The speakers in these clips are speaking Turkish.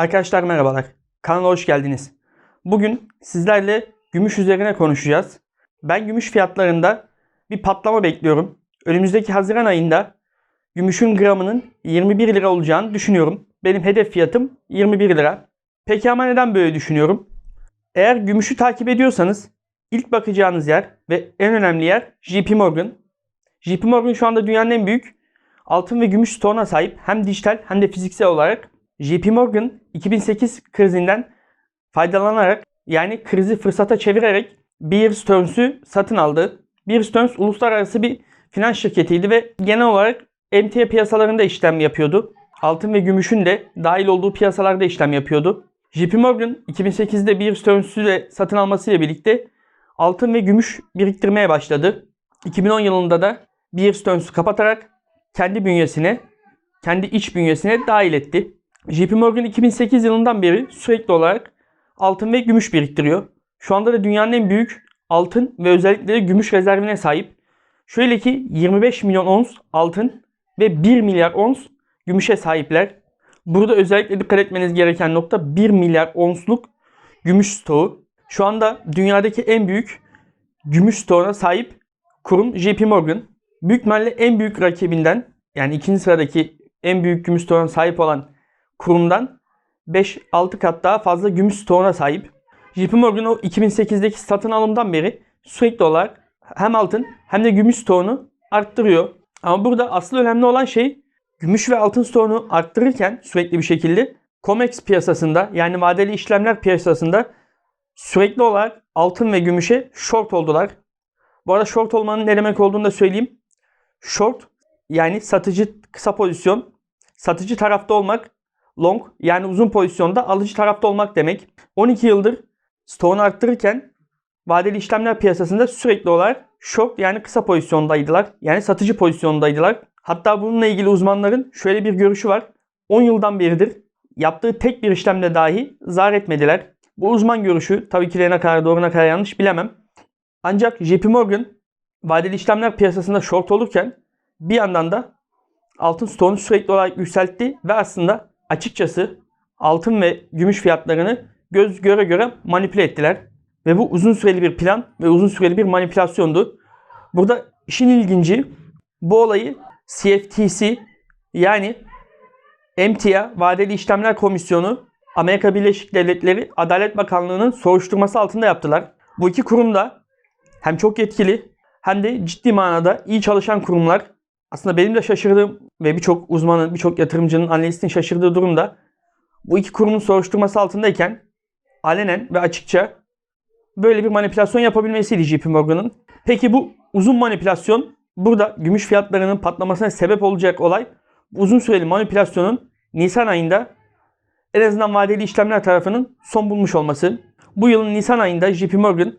Arkadaşlar merhabalar. Kanala hoş geldiniz. Bugün sizlerle gümüş üzerine konuşacağız. Ben gümüş fiyatlarında bir patlama bekliyorum. Önümüzdeki Haziran ayında gümüşün gramının 21 lira olacağını düşünüyorum. Benim hedef fiyatım 21 lira. Peki ama neden böyle düşünüyorum? Eğer gümüşü takip ediyorsanız ilk bakacağınız yer ve en önemli yer JP Morgan. JP Morgan şu anda dünyanın en büyük altın ve gümüş stoğuna sahip hem dijital hem de fiziksel olarak. JP Morgan 2008 krizinden faydalanarak yani krizi fırsata çevirerek Bear Stearns'ü satın aldı. Bear Stearns uluslararası bir finans şirketiydi ve genel olarak emtia piyasalarında işlem yapıyordu. Altın ve gümüşün de dahil olduğu piyasalarda işlem yapıyordu. JP Morgan 2008'de Bear Stearns'ü de satın almasıyla birlikte altın ve gümüş biriktirmeye başladı. 2010 yılında da Bear Stearns'ü kapatarak kendi bünyesine, kendi iç bünyesine dahil etti. JP Morgan 2008 yılından beri sürekli olarak altın ve gümüş biriktiriyor. Şu anda da dünyanın en büyük altın ve özellikle de gümüş rezervine sahip. Şöyle ki 25 milyon ons altın ve 1 milyar ons gümüşe sahipler. Burada özellikle dikkat etmeniz gereken nokta 1 milyar onsluk gümüş stoğu. Şu anda dünyadaki en büyük gümüş stoğuna sahip kurum JP Morgan. Büyük ihtimalle en büyük rakibinden yani ikinci sıradaki en büyük gümüş stoğuna sahip olan kurumdan 5-6 kat daha fazla gümüş stoğuna sahip. JP Morgan o 2008'deki satın alımdan beri sürekli olarak hem altın hem de gümüş stoğunu arttırıyor. Ama burada asıl önemli olan şey gümüş ve altın stoğunu arttırırken sürekli bir şekilde COMEX piyasasında yani vadeli işlemler piyasasında sürekli olarak altın ve gümüşe short oldular. Bu arada short olmanın ne demek olduğunu da söyleyeyim. Short yani satıcı kısa pozisyon, satıcı tarafta olmak, long yani uzun pozisyonda alıcı tarafta olmak demek. 12 yıldır stoğunu arttırırken vadeli işlemler piyasasında sürekli olarak short yani kısa pozisyondaydılar. Yani satıcı pozisyondaydılar. Hatta bununla ilgili uzmanların şöyle bir görüşü var. 10 yıldan beridir yaptığı tek bir işlemde dahi zar etmediler. Bu uzman görüşü tabii ki ne kadar doğru ne kadar yanlış bilemem. Ancak JP Morgan vadeli işlemler piyasasında short olurken bir yandan da altın stoğunu sürekli olarak yükseltti ve aslında açıkçası altın ve gümüş fiyatlarını göz göre göre manipüle ettiler. Ve bu uzun süreli bir plan ve uzun süreli bir manipülasyondu. Burada işin ilginci bu olayı CFTC yani emtia Vadeli İşlemler Komisyonu Amerika Birleşik Devletleri Adalet Bakanlığı'nın soruşturması altında yaptılar. Bu iki kurum da hem çok yetkili hem de ciddi manada iyi çalışan kurumlar. Aslında benim de şaşırdığım ve birçok uzmanın, birçok yatırımcının, analistin şaşırdığı durumda bu iki kurumun soruşturması altındayken alenen ve açıkça böyle bir manipülasyon yapabilmesiydi JP Morgan'ın. Peki bu uzun manipülasyon burada gümüş fiyatlarının patlamasına sebep olacak olay uzun süreli manipülasyonun Nisan ayında en azından vadeli işlemler tarafının son bulmuş olması. Bu yılın Nisan ayında JP Morgan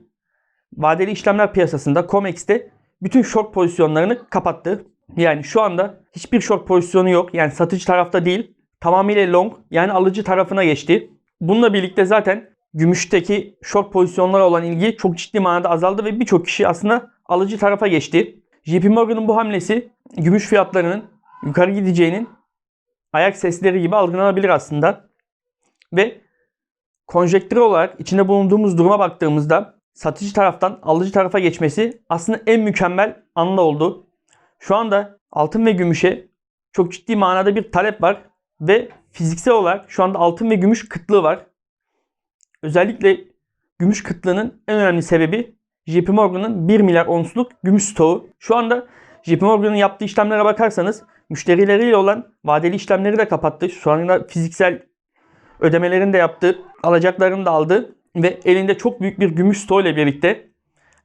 vadeli işlemler piyasasında COMEX'te bütün short pozisyonlarını kapattı. Yani şu anda hiçbir short pozisyonu yok. Yani satıcı tarafta değil. Tamamıyla long yani alıcı tarafına geçti. Bununla birlikte zaten gümüşteki short pozisyonlara olan ilgi çok ciddi manada azaldı ve birçok kişi aslında alıcı tarafa geçti. JP Morgan'ın bu hamlesi gümüş fiyatlarının yukarı gideceğinin ayak sesleri gibi algılanabilir aslında. Ve konjektür olarak içinde bulunduğumuz duruma baktığımızda satıcı taraftan alıcı tarafa geçmesi aslında en mükemmel anda oldu. Şu anda altın ve gümüşe çok ciddi manada bir talep var ve fiziksel olarak şu anda altın ve gümüş kıtlığı var. Özellikle gümüş kıtlığının en önemli sebebi JP Morgan'ın 1 milyar onsluk gümüş stoğu. Şu anda JP Morgan'ın yaptığı işlemlere bakarsanız müşterileriyle olan vadeli işlemleri de kapattı. Şu anda fiziksel ödemelerini de yaptı. Alacaklarını da aldı. Ve elinde çok büyük bir gümüş stoğu ile birlikte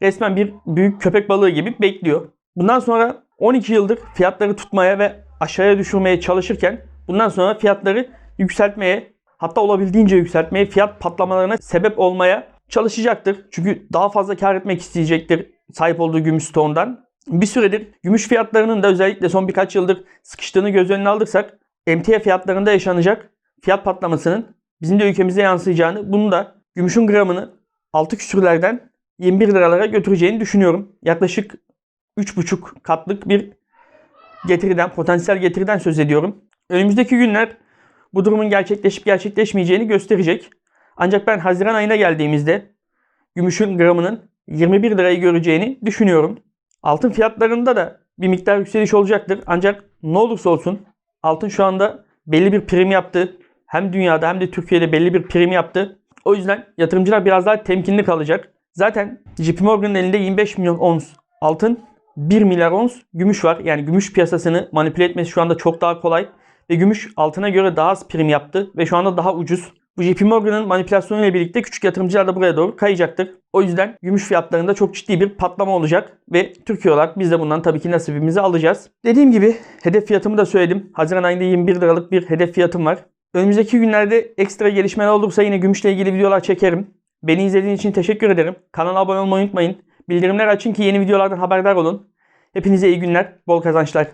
resmen bir büyük köpek balığı gibi bekliyor. Bundan sonra 12 yıldır fiyatları tutmaya ve aşağıya düşürmeye çalışırken bundan sonra fiyatları yükseltmeye hatta olabildiğince yükseltmeye fiyat patlamalarına sebep olmaya çalışacaktır. Çünkü daha fazla kar etmek isteyecektir sahip olduğu gümüş stoğundan. Bir süredir gümüş fiyatlarının da özellikle son birkaç yıldır sıkıştığını göz önüne alırsak emtia fiyatlarında yaşanacak fiyat patlamasının bizim de ülkemize yansıyacağını, bunu da gümüşün gramını 6 küsürlerden 21 liralara götüreceğini düşünüyorum. Yaklaşık 3,5 katlık bir getiriden, potansiyel getiriden söz ediyorum. Önümüzdeki günler bu durumun gerçekleşip gerçekleşmeyeceğini gösterecek. Ancak ben Haziran ayına geldiğimizde gümüşün gramının 21 lirayı göreceğini düşünüyorum. Altın fiyatlarında da bir miktar yükseliş olacaktır. Ancak ne olursa olsun altın şu anda belli bir prim yaptı. Hem dünyada hem de Türkiye'de belli bir prim yaptı. O yüzden yatırımcılar biraz daha temkinli kalacak. Zaten JP Morgan'ın elinde 25 milyon ons altın, 1 milyar ons gümüş var. Yani gümüş piyasasını manipüle etmesi şu anda çok daha kolay. Ve gümüş altına göre daha az prim yaptı ve şu anda daha ucuz. Bu JP Morgan'ın manipülasyonu ile birlikte küçük yatırımcılar da buraya doğru kayacaktır. O yüzden gümüş fiyatlarında çok ciddi bir patlama olacak ve Türkiye olarak biz de bundan tabii ki nasibimizi alacağız. Dediğim gibi hedef fiyatımı da söyledim. Haziran ayında 21 liralık bir hedef fiyatım var. Önümüzdeki günlerde ekstra gelişmeler olursa yine gümüşle ilgili videolar çekerim. Beni izlediğiniz için teşekkür ederim. Kanala abone olmayı unutmayın. Bildirimler açın ki yeni videolardan haberdar olun. Hepinize iyi günler, bol kazançlar.